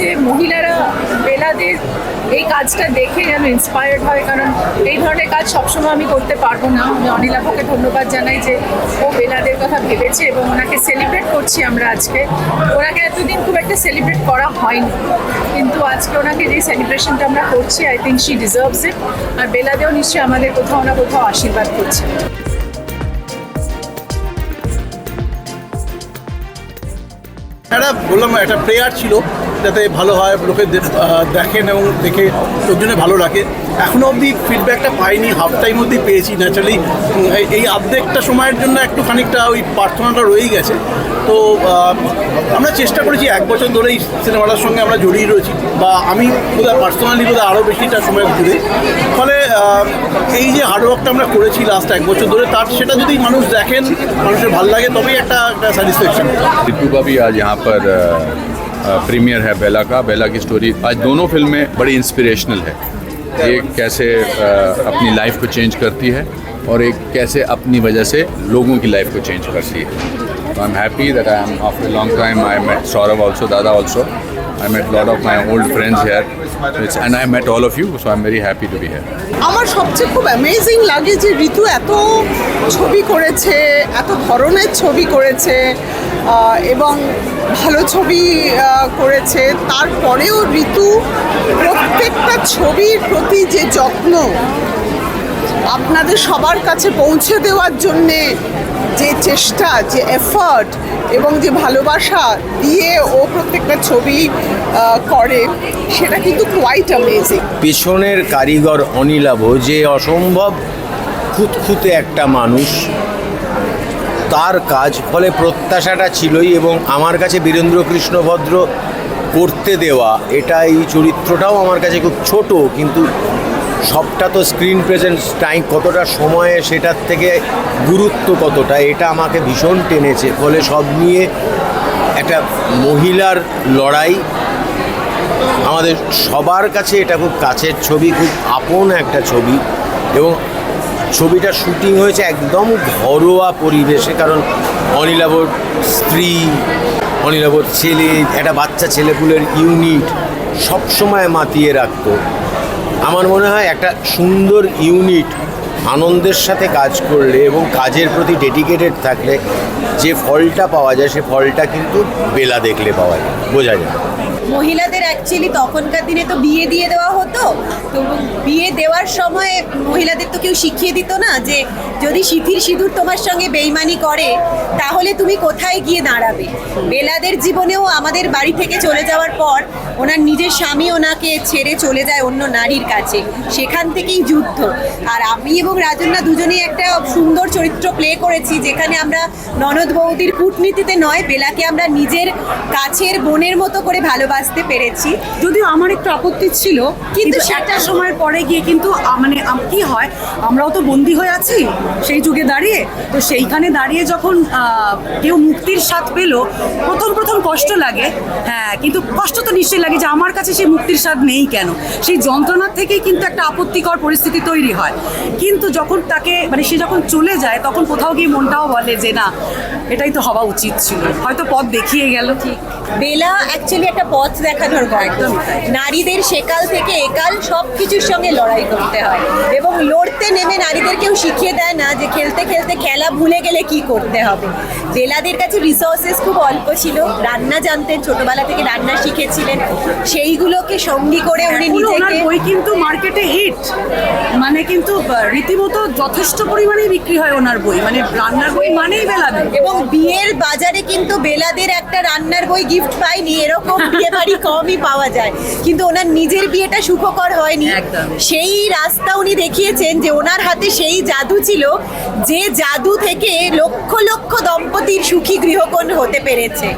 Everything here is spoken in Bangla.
যে মহিলারা বেলাদের এই কাজটা দেখে যেন ইন্সপায়ার্ড হয়, কারণ এই ধরনের কাজ সবসময় আমি করতে পারব না। আমি অনিলাভকে ধন্যবাদ জানাই যে ও বেলাদের কথা ভেবেছে এবং ওনাকে সেলিব্রেট করছি আমরা আজকে। ওনাকে এতদিন খুব একটা সেলিব্রেট করা হয়নি, কিন্তু আজকে ওনাকে যে সেলিব্রেশনটা আমরা করছি I think she deserves it আর বেলাদেও নিশ্চয়ই আমাদের কোথাও না কোথাও আশীর্বাদ করছে। একটা বললাম একটা প্রেয়ার ছিল যাতে ভালো হয়, লোকে দেখেন এবং দেখে জন্য ভালো লাগে এখনো অবধি ফিডব্যাকটা পাইনি হাফ টাইম অবধি পেয়েছি ন্যাচারালি এই অর্ধেকটা সময়ের জন্য একটু খানিকটা ওই প্রার্থনাটা রয়েই গেছে তো আহ, আমরা চেষ্টা করেছি এক বছর ধরেই সিনেমাটার সঙ্গে আমরা জড়িয়ে রয়েছি বা আমি বোধহয় পার্সোনালি বোধহয় আরও বেশিটা সময় জুড়ে ফলে আহ, এই যে হার্ডওয়ার্কটা আমরা করেছি লাস্ট এক বছর ধরে তার সেটা যদি মানুষ দেখেন মানুষের ভালো লাগে তবেই একটা একটা স্যাটিসফ্যাকশন रितु का भी आज यहाँ पर प्रीमियर है बेला का बेला की स्टोरी आज दोनों फिल्में बड़ी इंस्पिरेशनल है एक कैसे अ, अपनी लाइफ को चेंज करती है और एक कैसे अपनी वजह से लोगों की लाइफ को चेंज करती है तो I am happy that I am after long time I met Saurabh also दादा also I met a lot of my old friends here, It's- and I met all of you, so I'm very happy to be here. আমার সবচেয়ে খুব অ্যামেজিং লাগে যে ঋতু এত ছবি করেছে এত ধরনের ছবি করেছে আহ, এবং ভালো ছবি আহ, করেছে তারপরেও ঋতু প্রত্যেকটা ছবির প্রতি যে যত্ন আপনাদের সবার কাছে পৌঁছে দেওয়ার জন্যে যে চেষ্টা, যে এফার্ট এবং যে ভালোবাসা দিয়ে ও প্রত্যেকটা ছবি করে, সেটা কিন্তু কোয়াইট অ্যামেজিং পেছনের কারিগর অনিলাভ যে অসম্ভব খুঁতখুঁতে একটা মানুষ, তার কাজ, ফলে প্রত্যাশাটা ছিলই এবং আমার কাছে বীরেন্দ্র কৃষ্ণ ভদ্র করতে দেওয়া এটা এই চরিত্রটাও আমার কাছে খুব ছোট, কিন্তু সবটা তো স্ক্রিন প্রেজেন্স টাইম কতটা সময়ে, সেটার থেকে গুরুত্ব কতটা, এটা আমাকে ভীষণ টেনেছে। ফলে সব নিয়ে একটা মহিলার লড়াই, আমাদের সবার কাছে এটা খুব কাছের ছবি, খুব আপন একটা ছবি এবং ছবিটা শুটিং হয়েছে একদম ঘরোয়া পরিবেশে, কারণ অনিলাবর স্ত্রী অনিলাবর ছেলে, একটা বাচ্চা ছেলেপুলের ইউনিট সবসময় মাতিয়ে রাখতো। আমার মনে হয় একটা সুন্দর ইউনিট আনন্দের সাথে কাজ করলে এবং কাজের প্রতি ডেডিকেটেড থাকলে যে ফলটা পাওয়া যায়, সে ফলটা কিন্তু বেলা দেখলে পাওয়া যায়, বোঝা যায়। মহিলাদের অ্যাকচুয়ালি তখনকার দিনে তো বিয়ে দিয়ে দেওয়া হতো, তো বিয়ে দেওয়ার সময় মহিলাদের তো কেউ শিখিয়ে দিত না যে যদি সিথির সিঁদুর তোমার সঙ্গে বেইমানি করে তাহলে তুমি কোথায় গিয়ে দাঁড়াবে? বেলাদের জীবনেও আমাদের বাড়ি থেকে চলে যাওয়ার পর ওনার নিজের স্বামী ওনাকে ছেড়ে চলে যায় অন্য নারীর কাছে। সেখান থেকেই যুদ্ধ। আর আমি এবং রাজন্যা দুজনেই একটা সুন্দর চরিত্র প্লে করেছি যেখানে আমরা ননদ বৌদির কূটনীতিতে নয় বেলাকে আমরা নিজের কাছের বোনের মতো করে ভালোবাসতে পেরেছি। যদিও আমার একটু আপত্তি ছিল কিন্তু সেটা- সময়ের পরে গিয়ে কিন্তু মানে কি হয়? আমরাও তো বন্দি হয়ে আছি? সেই যুগে দাঁড়িয়ে। তো সেইখানে দাঁড়িয়ে যখন কেউ মুক্তির স্বাদ পেল প্রথম প্রথম কষ্ট লাগে। হ্যাঁ কিন্তু কষ্ট তো নিশ্চয়ই লাগে যে আমার কাছে সেই মুক্তির স্বাদ নেই কেন? সেই যন্ত্রণার থেকেই কিন্তু একটা আপত্তিকর পরিস্থিতি তৈরি হয়। কিন্তু যখন তাকে মানে সে যখন চলে যায় তখন কোথাও গিয়ে মনটাও বলে যে না এটাই তো হওয়া উচিত ছিল। হয়তো পথ দেখিয়ে গেল। ঠিক। বেলা অ্যাকচুয়ালি একটা পথ দেখানোর একদম নারীদের সেকাল থেকে একাল সব কিছুর সঙ্গে লড়াই করতে হয়। এবং লড়তে নেমে নারীদের কেউ শিখিয়ে দেয় না যে খেলতে খেলতে খেলা ভুলে গেলে কি করতে হবে? বেলাদের কাছে রিসোর্সেস খুব অল্প ছিল। রান্না জানতেন ছোটবেলা থেকে রান্না শিখেছিলেন। সেইগুলোকে সঙ্গী করে উনি নিজেকে বই কিন্তু মার্কেটে হিট মানে কিন্তু রীতিমতো যথেষ্ট পরিমাণে বিক্রি হয় ওনার বই। মানে রান্নার বই মানেই বেলাবে এবং বিয়ের বাজারে কিন্তু বেলাদের একটা রান্নার বই গিফট পাইনি এরকম বিয়ে বাড়ি কমই পাওয়া যায়। কিন্তু ওনার নিজের বিয়েটা সুখকর হয়নি। সেই রাস্তা উনি দেখিয়েছেন যে ওনার হাতে সেই জাদু ছিল যে জাদু থেকে লক্ষ লক্ষ দম্পতির সুখী গৃহকোণ হতে পেরেছে।